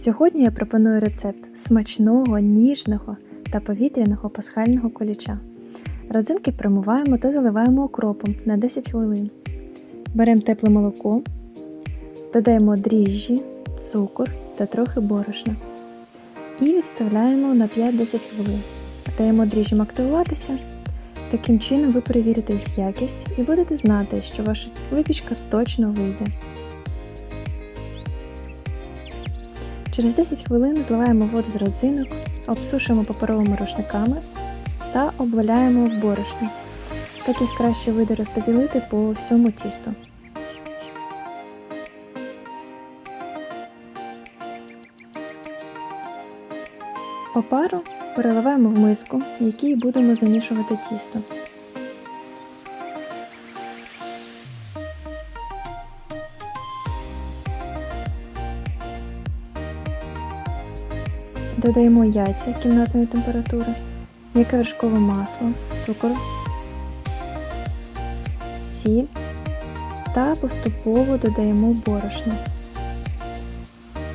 Сьогодні я пропоную рецепт смачного, ніжного та повітряного пасхального коліча. Родзинки промиваємо та заливаємо окропом на 10 хвилин. Беремо тепле молоко, додаємо дріжджі, цукор та трохи борошна. І відставляємо на 5-10 хвилин. Даємо дріжджам активуватися. Таким чином ви перевірите їх якість і будете знати, що ваша випічка точно вийде. Через 10 хвилин зливаємо воду з родзинок, обсушуємо паперовими рушниками та обваляємо в борошні. Так їх краще вийде розподілити по всьому тісту. Опару переливаємо в миску, в якій будемо замішувати тісто. Додаємо яйця кімнатної температури, м'яке вершкове масло, цукор, сіль та поступово додаємо борошно.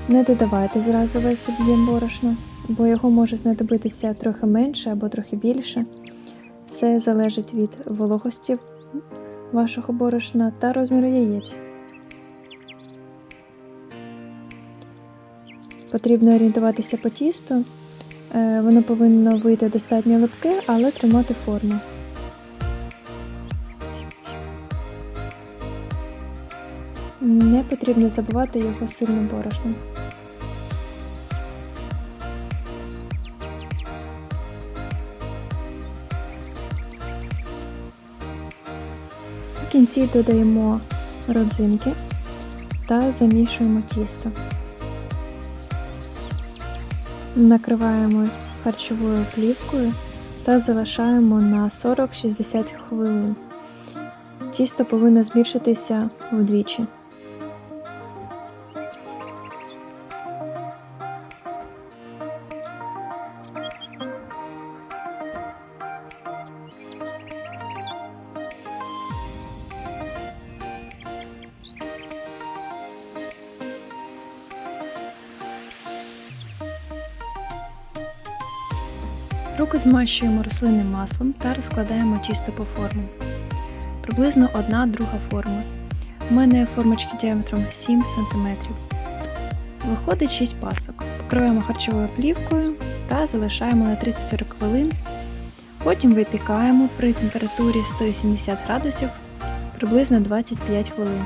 Не додавайте зразу весь об'єм борошна, бо його може знадобитися трохи менше або трохи більше. Це залежить від вологості вашого борошна та розміру яєць. Потрібно орієнтуватися по тісту. Е, Воно повинно вийти достатньо липке, але тримати форму. Не потрібно забувати його сильним борошном. В кінці додаємо родзинки та замішуємо тісто. Накриваємо харчовою плівкою та залишаємо на 40-60 хвилин. Тісто повинно збільшитися вдвічі. Руки змащуємо рослинним маслом та розкладаємо тісто по формам. Приблизно одна друга форма. У мене формочки діаметром 7 см. Виходить 6 пасок. Покриваємо харчовою плівкою та залишаємо на 30-40 хвилин. Потім випікаємо при температурі 180 градусів приблизно 25 хвилин.